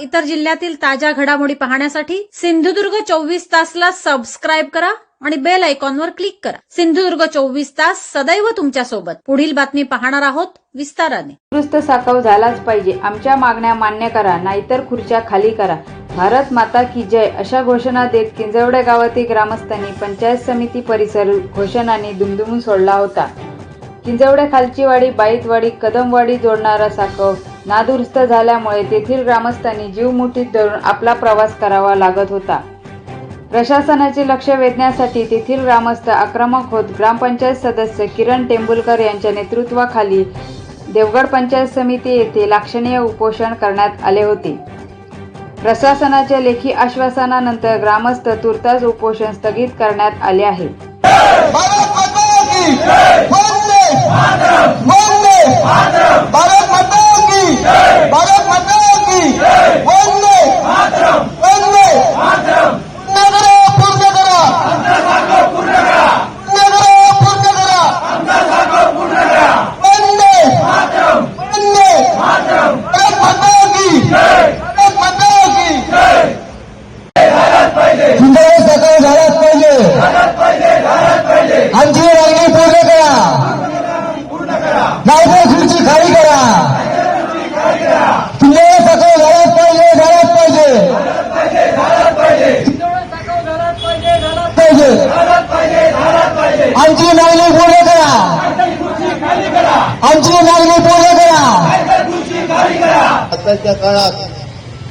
इतर जिल्ह्यातील ताज्या घडामोडी पाहण्यासाठी सिंधुदुर्ग चोवीस तासला सबस्क्राईब करा आणि बेल आयकॉनवर क्लिक करा. सिंधुदुर्ग चोवीस तास सदैव तुमच्यासोबत. पुढील बातमी पाहणार आहोत विस्ताराने. दुरुस्त साकाव झालाच पाहिजे. आमच्या मागण्या मान्य करा नाहीतर खुर्च्या खाली करा. भारत माता की जय अशा घोषणा देत किंजवडे गावातील ग्रामस्थांनी पंचायत समिती परिसर घोषणाने दुमदुमून सोडला होता. किंजवडे खालचीवाडी बाईतवाडी कदमवाडी जोडणारा साकव. नादुरुस्त झाल्यामुळे तेथील ग्रामस्थांनी जीव मुठीत धरून आपला प्रवास करावा लागत होता. प्रशासनाचे लक्ष वेधण्यासाठी तेथील ग्रामस्थ आक्रमक होत ग्रामपंचायत सदस्य किरण टेंबुलकर यांच्या नेतृत्वाखाली देवगड पंचायत समिती येथे लाक्षणीय उपोषण करण्यात आले होते. प्रशासनाच्या लेखी आश्वासनानंतर ग्रामस्थ तुर्तास उपोषण स्थगित करण्यात आले आहे. भारत माता की वंदे वंदे भारत माता की भारत माता की वंदे वंदे पूर्ण करा पूर्ण करा पूर्ण करा पूर्ण करा वंदे वंदे भारत माता की भारत माता की हिंदवी सकाळ झालाच पाहिजे आमची मागणी पूर्ण करा नायबर खुर्ची खाली करा हिंदवी सकाळ झालाच पाहिजे झालाच पाहिजे पाहिजे आमची मागणी पूर्ण करा आमची मागणी पूर्ण करा आताच्या काळात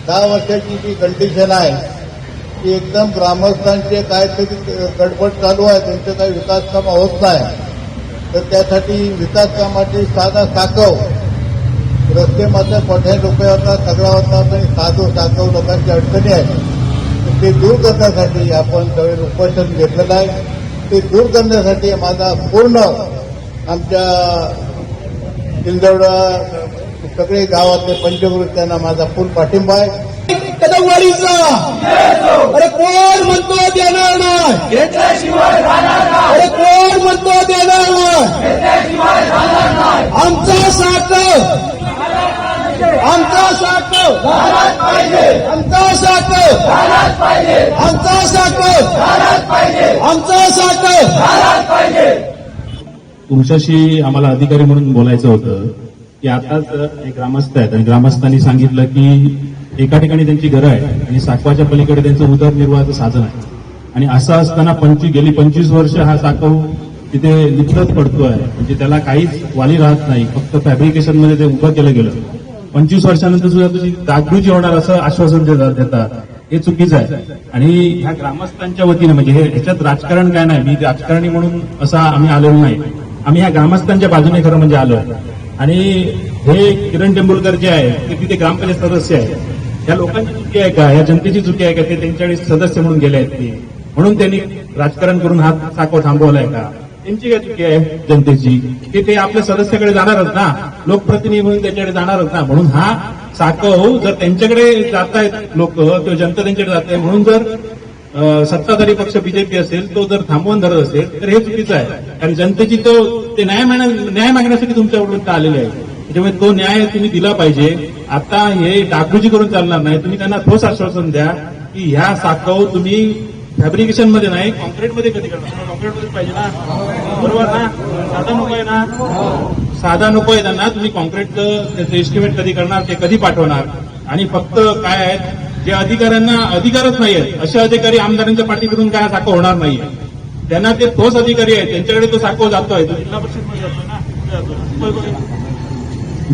दहा वर्षाची जी कंडिशन आहे ती एकदम ग्रामस्थांचे काहीतरी गडबड चालू आहे त्यांचे काही विकास कामं होत नाही तर त्यासाठी विकास कामाची साधा साकव रस्ते मात्र मोठ्या रुपये होता सगळा होता पण साधू साकव लोकांची अडचणी आहेत. ते दूर करण्यासाठी आपण सगळे उपोषण घेतलेलं आहे. ते दूर करण्यासाठी माझा पूर्ण आमच्या किंजवडा सगळे गावातले पंचकृत्यांना माझा पूर्ण पाठिंबा आहे. कदमवाडीचा! अरे कोण म्हणतो देणार नाही? अरे कोण म्हणतो देणार नाही? आमचा साथ! आमचा साथ! आमचा साथ! आमचा साथ! आमचा साथ! तुमच्याशी आम्हाला अधिकारी म्हणून बोलायचं होतं. की आताच एक ग्रामस्थ आहेत आणि ग्रामस्थांनी सांगितलं की एका ठिकाणी त्यांची घरं आहेत आणि साकवाच्या पलीकडे त्यांचं उदरनिर्वाहाचं साधन आहे. आणि असं असताना पंचवीस गेली पंचवीस वर्ष हा साकव तिथे निपटत पडतोय. म्हणजे त्याला काहीच वाली राहत नाही. फक्त फॅब्रिकेशनमध्ये ते उभं केलं गेलं. पंचवीस वर्षानंतर सुद्धा तुझी दागडूची होणार असं आश्वासन देतात देतात. हे चुकीचं आहे. आणि ह्या ग्रामस्थांच्या वतीने म्हणजे हे ह्याच्यात राजकारण काय नाही. मी राजकारणी म्हणून असा आम्ही आलेलो नाही. आम्ही ह्या ग्रामस्थांच्या बाजूने खरं म्हणजे आलो आणि हे किरण टेंबुलकर जे आहे ते तिथे ग्रामपंचायत सदस्य आहे. या लोकांची चुकी आहे का? या जनतेची चुकी आहे का? ते त्यांच्याकडे सदस्य म्हणून गेले आहेत ते. म्हणून त्यांनी राजकारण करून हा साखव थांबवलाय का? त्यांची काय चुकी आहे जनतेची? की ते आपल्या सदस्याकडे जाणारच ना? लोकप्रतिनिधी म्हणून त्याच्याकडे जाणारच ना? म्हणून हा साकव जर त्यांच्याकडे जात आहेत लोक किंवा जनता त्यांच्याकडे जात आहे म्हणून जर सत्ताधारी पक्ष बीजेपी असेल तो जर थांबवून धरत असेल तर हे चुकीचं आहे. कारण जनतेची तो ते न्याय न्याय मागण्यासाठी तुमच्याकडून आलेले आहे त्याच्यामुळे तो न्याय तुम्ही दिला पाहिजे. आता हे डागडुजी करून चालणार नाही. तुम्ही त्यांना ठोस आश्वासन द्या की ह्या साखव तुम्ही फॅब्रिकेशनमध्ये नाही कॉन्क्रीटमध्ये कधी करणार? कॉन्क्रीट पाहिजे ना? बरोबर ना? साधा नको आहे ना? साधा नको आहे त्यांना. तुम्ही कॉन्क्रीटचं एस्टिमेट कधी करणार ते कधी पाठवणार? आणि फक्त काय आहे जे अधिकाऱ्यांना अधिकारच नाही आहेत असे अधिकारी आमदारांच्या पाठीकडून काय साखव होणार नाहीये. त्यांना ते ठोस अधिकारी आहेत त्यांच्याकडे तो साखो जातोय. जिल्हा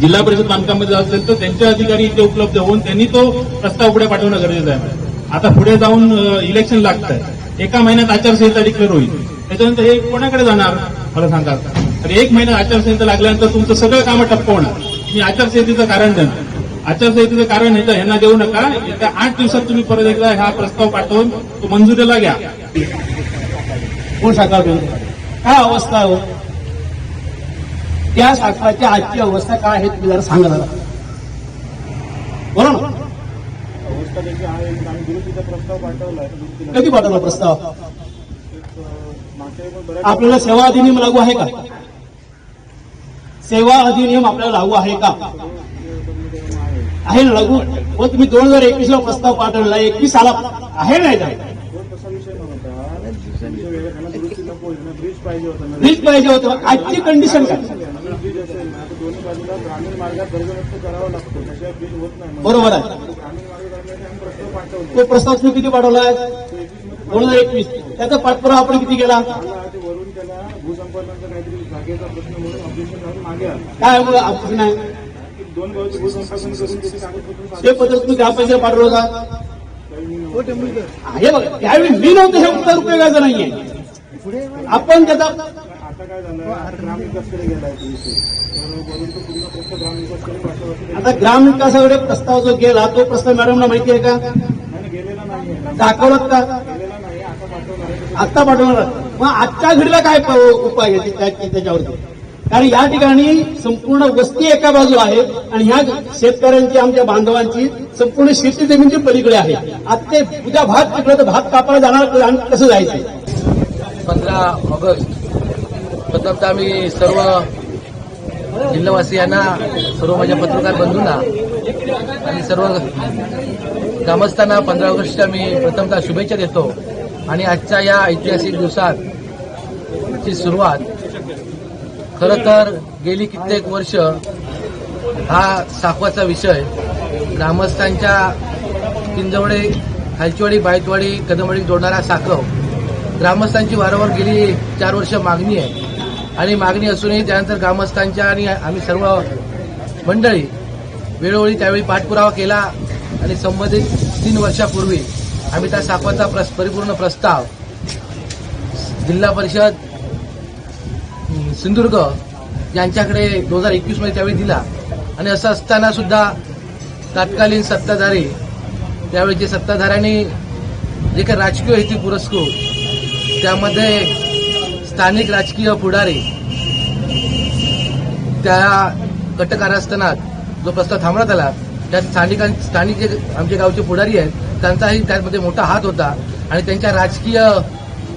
जिल्हा परिषद. बांधकामामध्ये जात असेल तर त्यांचे अधिकारी इथे उपलब्ध होऊन त्यांनी तो प्रस्ताव पुढे पाठवणं गरजेचं आहे. आता पुढे जाऊन इलेक्शन लागत आहे एका महिन्यात आचारसंहिता डिक्लेअर होईल. त्याच्यानंतर हे कोणाकडे जाणार? मला सांगा. तर एक महिन्यात आचारसंहिता लागल्यानंतर तुमचं सगळं कामं ठप्प होणार. मी आचारसंहितेचं कारण देणार. आचारसंहितेचं कारण ह्याचं ह्यांना देऊ नका. येत्या आठ दिवसात तुम्ही परत एकदा हा प्रस्ताव पाठवून तो मंजुरीला घ्या. कोण घेऊन काय अवस्था आहे हो? त्या साखराची आजची अवस्था काय आहे तुम्ही जरा सांगा जरा. बोला ना कधी पाठवला प्रस्ताव? आपल्याला सेवा अधिनियम लागू आहे का? सेवा अधिनियम आपल्याला लागू आहे का? आहे ना लागू व तुम्ही दोन हजार एकवीस ला प्रस्ताव पाठवला एकवीस आला आहे नाही ब्रिज पाहिजे होतं. ना पाहिजे होतं आजची कंडिशन काय? बरोबर आहे. तो प्रस्ताव तुम्ही किती पाठवलाय दोन हजार एकवीस. त्याचा पाठपुरावा आपण किती केला? भूसंपादनाचा काहीतरी जागेचा प्रश्न म्हणून ऑब्जेक्शन काय मुळे आपण नाही ते पद्धत तुम्ही ग्रामपंचायत पाठवलं होता? हे बघा त्यावेळी मी नव्हतं हे उत्तर उपयोगाचं नाहीये. आपण त्याचा आता ग्रामविकासकडे तो तो प्रस्ताव जो गेला तो प्रस्ताव मॅडमला माहिती आहे का? आणि गेलेला नाहीये. दाखवलं का? आता पाठवणार मग आजच्या घडीला काय उपाय त्याच्यावरती? कारण या ठिकाणी संपूर्ण वस्ती एका बाजू आहे आणि ह्या शेतकऱ्यांची आमच्या बांधवांची संपूर्ण शेती जमीनची पलीकडे आहे. आता ते उद्या भात पिकलं तर भात कापायला जाणार कसं जायचं? पंधरा ऑगस्ट. प्रथमतः मी सर्व जिल्हावासियांना सर्व माझ्या पत्रकार बंधूंना आणि सर्व ग्रामस्थांना पंधरा ऑगस्टच्या मी प्रथमतः शुभेच्छा देतो. आणि आजच्या या ऐतिहासिक दिवसात ची सुरुवात खरं तर गेली कित्येक वर्ष हा साखवाचा विषय ग्रामस्थांच्या पिंजवडे खालचीवाडी बायतवाडी कदमवाडी जोडणारा साखव ग्रामस्थांची वारंवार गेली चार वर्ष मागणी आहे. आणि मागणी असूनही त्यानंतर ग्रामस्थांच्या आणि आम्ही सर्व मंडळी वेळोवेळी त्यावेळी पाठपुरावा केला आणि संबंधित तीन वर्षापूर्वी आम्ही त्या साखवाचा प्रस परिपूर्ण प्रस्ताव जिल्हा परिषद सिंधुदुर्ग यांच्याकडे दोन हजार एकवीसमध्ये त्यावेळी दिला. आणि असं असताना सुद्धा तत्कालीन सत्ताधारी त्यावेळीचे सत्ताधाऱ्यांनी जे काही राजकीय हेतू पुरस्कृत त्यामध्ये स्थानिक राजकीय पुढारी त्या कटकारस्थनात जो प्रस्ताव थांबवण्यात आला त्यात स्थानिकां स्थानिक जे आमचे गावचे पुढारी आहेत त्यांचाही त्यामध्ये मोठा हात होता. आणि त्यांच्या राजकीय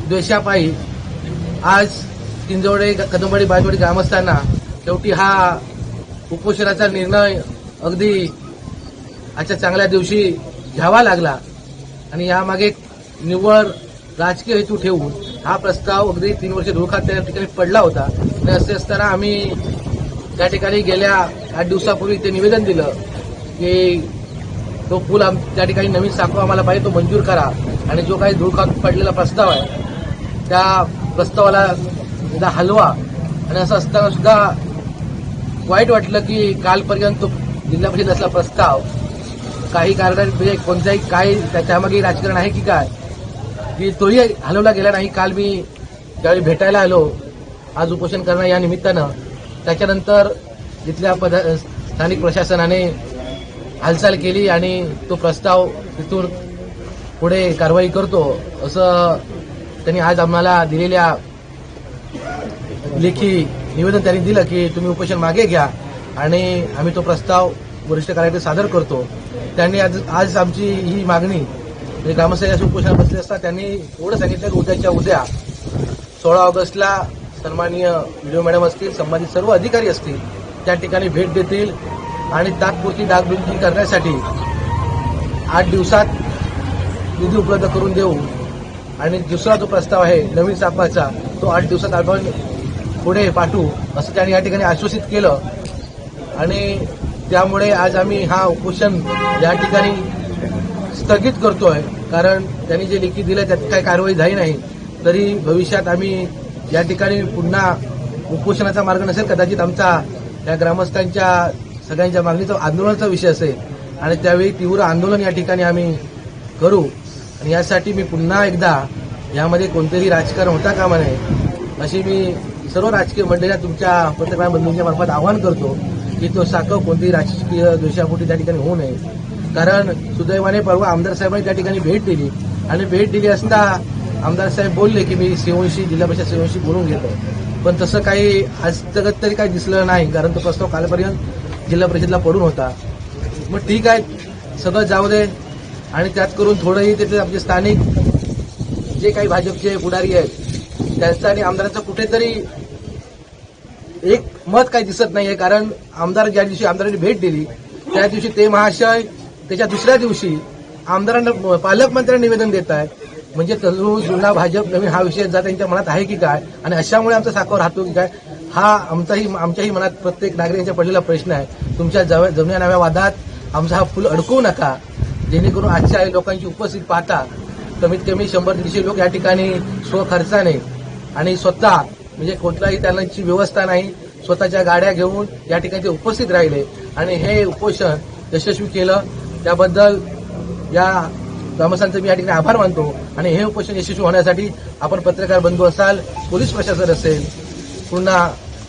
द्वेषापायी आज किंजवडे कदमवाडी बाजवडी ग्रामस्थांना शेवटी हा उपोषणाचा निर्णय अगदी आजच्या चांगल्या दिवशी घ्यावा लागला. आणि यामागे निव्वळ राजकीय हेतू ठेवून हा प्रस्ताव अगदी तीन वर्ष धुळखात त्या ठिकाणी पडला होता. आणि असे असताना आम्ही त्या ठिकाणी गेल्या आठ दिवसापूर्वी ते निवेदन दिलं की तो पूल आम त्या ठिकाणी नवीन साखवा आम्हाला पाहिजे तो मंजूर करा. आणि जो काही धुळखात पडलेला प्रस्ताव आहे त्या प्रस्तावाला एकदा हलवा. आणि असं असताना सुद्धा वाईट वाटलं की कालपर्यंत तो जिल्हा परिषद असला प्रस्ताव काही कारणाने म्हणजे कोणत्याही काही त्याच्यामागे राजकारण आहे की काय? की तोही हलवला गेला नाही. काल मी ज्यावेळी भेटायला आलो आज उपोषण करणं या निमित्तानं त्याच्यानंतर तिथल्या पद स्थानिक प्रशासनाने हालचाल केली आणि तो प्रस्ताव तिथून पुढे कारवाई करतो असं त्यांनी आज आम्हाला दिलेल्या लेखी निवेदन त्यांनी दिलं की तुम्ही उपोषण मागे घ्या. आणि आम्ही तो प्रस्ताव वरिष्ठ कार्यालयात सादर करतो. त्यांनी आज आज आमची ही मागणी म्हणजे ग्रामस्थांच्या उपोषणात बसले असता त्यांनी एवढं सांगितलं की उद्याच्या उद्या सोळा ऑगस्टला सन्माननीय व्हिडिओ मॅडम असतील संबंधित सर्व अधिकारी असतील त्या ठिकाणी भेट देतील आणि तात्पुरती डागडुजी करण्यासाठी आठ दिवसात निधी उपलब्ध करून देऊ. आणि दुसरा जो प्रस्ताव आहे नवीन सापाचा तो आठ दिवसात आपण पुढे पाठवू असं त्यांनी या ठिकाणी आश्वासित केलं. आणि त्यामुळे आज आम्ही हा उपोषण या ठिकाणी स्थगित करतोय. कारण त्यांनी जे लेखी दिलं त्यात काही कारवाई झाली नाही. तरी भविष्यात आम्ही या ठिकाणी पुन्हा उपोषणाचा मार्ग नसेल कदाचित आमचा या ग्रामस्थांच्या सगळ्यांच्या मागणीचा आंदोलनाचा विषय असेल. आणि त्यावेळी तीव्र आंदोलन या ठिकाणी आम्ही करू. आणि यासाठी मी पुन्हा एकदा यामध्ये कोणतेही राजकारण होता कामा नये अशी मी सर्व राजकीय मंडळीला तुमच्या पत्रकार बंधूंच्या मार्फत आवाहन करतो की तो साखव कोणतीही राजकीय द्वेषापोटी त्या ठिकाणी होऊ नये. कारण सुदैवाने परवा आमदार साहेबांनी त्या ठिकाणी भेट दिली. आणि भेट दिली असता आमदार साहेब बोलले की मी सेवनशी जिल्हा परिषद सेवनशी बोलून घेतो. पण तसं काही आज तरी काही दिसलं नाही कारण तो प्रस्ताव कालपर्यंत जिल्हा परिषदला पडून होता. मग ठीक आहे सगळं जाऊ दे. आणि त्यात करून थोडंही तिथे आमचे स्थानिक जे काही भाजपचे पुढारी आहेत त्यांचं आणि आमदारांचं कुठेतरी एक मत काही दिसत नाहीये कारण आमदार ज्या दिवशी आमदारांनी भेट दिली त्या दिवशी ते महाशय त्याच्या दुसऱ्या दिवशी आमदारांना पालकमंत्र्यांना निवेदन देत आहेत. म्हणजे तरुण जुना भाजप नवीन हा विषय जा त्यांच्या मनात आहे की काय आणि अशामुळे आमचा साखर राहतो की काय हा आमचाही आमच्याही मनात प्रत्येक नागरिकांच्या पडलेला प्रश्न आहे. तुमच्या जव- जुन्या नव्या वादात आमचा हा फुल अडकवू नका. जेणेकरून आजच्या लोकांची उपस्थित पाहता कमीत कमी शंभर दीडशे लोक या ठिकाणी स्वखर्चाने आणि स्वतः म्हणजे कुठलाही त्यांची व्यवस्था नाही स्वतःच्या गाड्या घेऊन या ठिकाणी ते उपस्थित राहिले. आणि हे उपोषण यशस्वी केलं. त्याबद्दल या ग्रामस्थांचे मी या ठिकाणी आभार मानतो. आणि हे उपोषण यशस्वी होण्यासाठी आपण पत्रकार बंधू असाल पोलीस प्रशासन असेल पुन्हा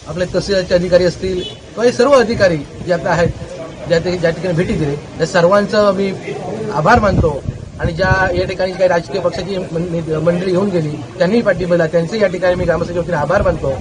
आपले तहसीलचे अधिकारी असतील किंवा हे सर्व अधिकारी जे आता आहेत ज्या ज्या ठिकाणी भेटी दिले त्या सर्वांचं मी आभार मानतो. आणि ज्या या ठिकाणी काही राजकीय पक्षाची मंडळी येऊन गेली त्यांनी पाठिंबा दिला. त्यांचे या ठिकाणी मी ग्रामस्थांच्या वतीने आभार मानतो.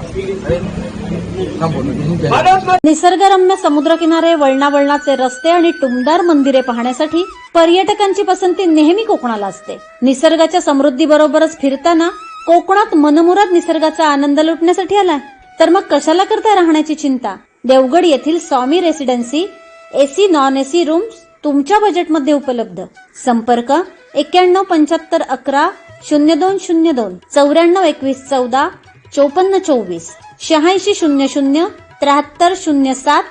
आणि निसर्गरम्य समुद्रकिनारे वळणावळणाचे रस्ते आणि टुमदार मंदिरे पाहण्यासाठी पर्यटकांची पसंती नेहमी कोकणाला असते. निसर्गाच्या समृद्धीबरोबरच फिरताना कोकणात मनमुराद निसर्गाचा आनंद लुटण्यासाठी आलाय. तर मग कशाला करता राहण्याची चिंता? देवगड येथील Swami residency AC non AC rooms तुमच्या बजेटमध्ये उपलब्ध. संपर्क एक्क्याण्णव पंच्याहत्तर अकरा शून्य दोन शून्य दोन चौऱ्याण्णव एकवीस चौदा चोपन्न चोवीस शहाऐंशी शून्य शून्य त्र्याहत्तर शून्य सात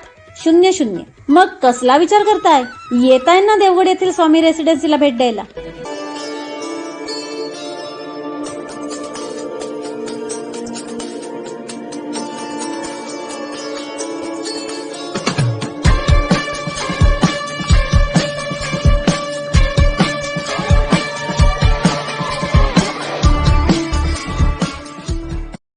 शून्य शून्य. मग कसला विचार करताय? येताय ना देवगड येथील स्वामी रेसिडेन्सीला भेट द्यायला.